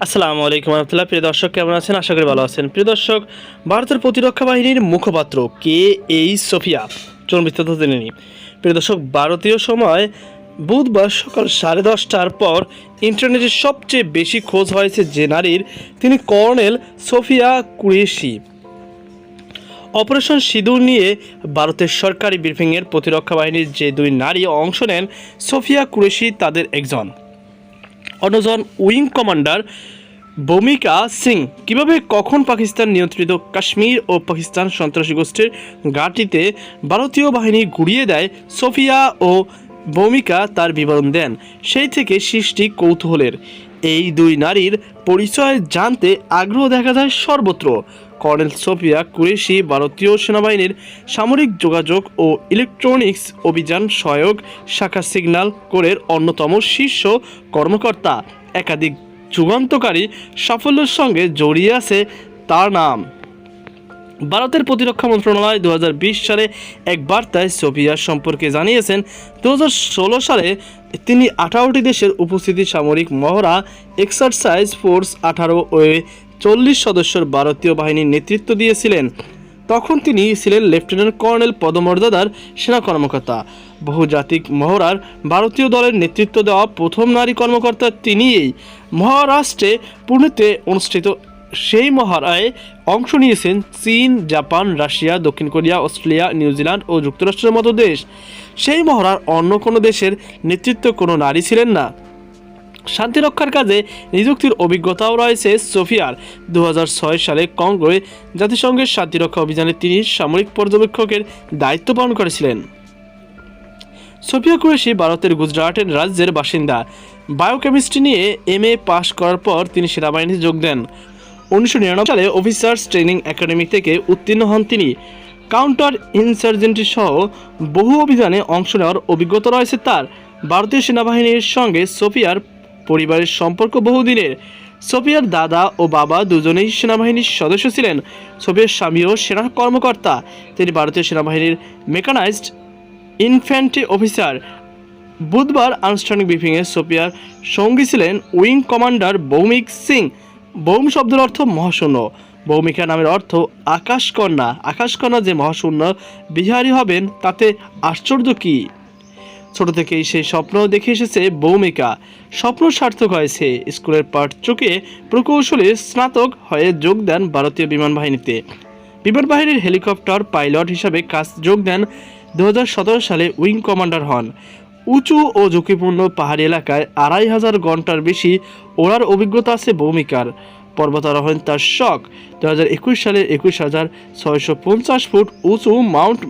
আসসালামু আলাইকুম রহমতুল্লাহ। প্রিয় দর্শক, কেমন আছেন? আশা করি ভালো আছেন। প্রিয় দর্শক, ভারতের প্রতিরক্ষা বাহিনীর মুখপাত্র কে এই সোফিয়া? চলুন বিস্তারিত জেনে নিই। প্রিয় দর্শক, ভারতীয় সময় বুধবার সকাল সাড়ে দশটার পর ইন্টারনেটে সবচেয়ে বেশি খোঁজ হয়েছে যে নারীর, তিনি কর্নেল সোফিয়া কুরেশি। অপারেশন সিঁদুর নিয়ে ভারতের সরকারি ব্রিফিংয়ের প্রতিরক্ষা বাহিনীর যে দুই নারী অংশ নেন, সোফিয়া কুরেশি তাদের একজন। অন্যজন উইং কমান্ডার ভূমিকা সিং। কীভাবে, কখন পাকিস্তান নিয়ন্ত্রিত কাশ্মীর ও পাকিস্তান সন্ত্রাসী গোষ্ঠীর ঘাঁটিতে ভারতীয় বাহিনী ঘুরিয়ে দেয়, সোফিয়া ও ভূমিকা তার বিবরণ দেন। সেই থেকে সৃষ্টি কৌতূহলের এই দুই নারীর পরিচয় জানতে আগ্রহ দেখা যায় সর্বত্র। কর্নেল সোফিয়া কুরেশি, ভারতীয় সেনাবাহিনীর সামরিক যোগাযোগ ও ইলেকট্রনিক্স অভিযান সহায়ক শাখা সিগন্যাল কোরের অন্যতম শীর্ষ কর্মকর্তা। একাধিক যুগান্তকারী সাফল্যের সঙ্গে জড়িয়ে আছে তার নাম। ভারতের প্রতিরক্ষা মন্ত্রণালয় দু হাজার বিশ সালে এক বার্তায় সোফিয়া সম্পর্কে জানিয়েছেন দু হাজার ষোলো সালে তিনি আঠারোটি দেশের উপস্থিতি সামরিক মহড়া এক্সারসাইজ ফোর্স আঠারো ও চল্লিশ সদস্যের ভারতীয় বাহিনীর নেতৃত্ব দিয়েছিলেন। তখন তিনি ছিলেন লেফটেন্যান্ট কর্নেল পদমর্যাদার সেনা কর্মকর্তা। বহুজাতিক মহড়ার ভারতীয় দলের নেতৃত্ব দেওয়া প্রথম নারী কর্মকর্তা তিনিই। মহারাষ্ট্রে পুনেতে অনুষ্ঠিত সেই মহড়ায় অংশ নিয়েছেন চীন, জাপান, রাশিয়া, দক্ষিণ কোরিয়া, অস্ট্রেলিয়া, নিউজিল্যান্ড ও যুক্তরাষ্ট্রের মতো দেশ। সেই মহড়ার অন্য কোনো দেশের নেতৃত্ব কোনো নারী ছিলেন না। শান্তিরক্ষার কাজে নিযুক্তির অভিজ্ঞতাও রয়েছে সোফিয়ার। দু হাজার ছয় সালে কঙ্গোয় জাতিসংঘের শান্তিরক্ষা অভিযানে তিনি সামরিক পর্যবেক্ষকের দায়িত্ব পালন করেছিলেন। সোফিয়া কুরেশি ভারতের গুজরাটের রাজ্যের বাসিন্দা। বায়োকেমিস্ট্রি নিয়ে এম এ পাশ করার পর তিনি সেনাবাহিনীতে যোগ দেন। উনিশশো নিরানব্বই সালে অফিসার্স ট্রেনিং একাডেমি থেকে উত্তীর্ণ হন তিনি। কাউন্টার ইনসার্জেন্টি সহ বহু অভিযানে অংশ নেওয়ার অভিজ্ঞতা রয়েছে তার। ভারতীয় সেনাবাহিনীর সঙ্গে সোফিয়ার পরিবারের সম্পর্ক বহুদিনের। সোফিয়ার দাদা ও বাবা দুজনেই সেনাবাহিনীর সদস্য ছিলেন। সোফিয়ার স্বামীও সেনা কর্মকর্তা। তিনি ভারতীয় সেনাবাহিনীর মেকানাইজড ইনফ্যান্ট্রি অফিসার। বুধবার আনুষ্ঠানিক ব্রিফিংয়ে সোফিয়ার সঙ্গী ছিলেন উইং কমান্ডার ভৌমিক সিং। ভৌম শব্দের অর্থ মহাশূন্য। ভৌমিকা নামের অর্থ আকাশকন্যা। আকাশকন্যা যে মহাশূন্য, বিহারী হবেন, তাতে আশ্চর্য কী? ছোট থেকেই সেই স্বপ্ন দেখে এসেছে ভৌমিকা স্বপ্ন সার্থক হয়েছে স্কুলের পাঠ চুকে প্রকৌশলী স্নাতক হয়ে যোগ দেন ভারতীয় বিমান বাহিনীতে। বিমান বাহিনীর হেলিকপ্টার পাইলট হিসাবে কাজ যোগ দেন। দু হাজার সতেরো সালে উইং কমান্ডার হন। উঁচু ও ঝুঁকিপূর্ণ পাহাড়ি এলাকায় আড়াই হাজার ঘণ্টার বেশি ওড়ার অভিজ্ঞতা আছে ভৌমিকার। পর্বতারোহণ তার শখ। দু হাজার একুশ সালে একুশ হাজার ছয়শো পঞ্চাশ ফুট উঁচু মাউন্ট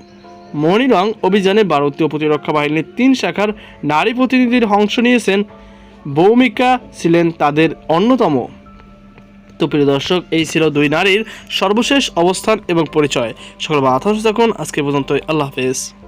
মনিরং অভিযানে ভারতীয় প্রতিরক্ষা বাহিনীর তিন শাখার নারী প্রতিনিধির অংশ নিয়েছেন ভৌমিকা ছিলেন তাদের অন্যতম। তো প্রিয় দর্শক, এই ছিল দুই নারীর সর্বশেষ অবস্থান এবং পরিচয়। সকল মাথা থাকুন, আজকে পর্যন্ত আল্লাহ হাফেজ।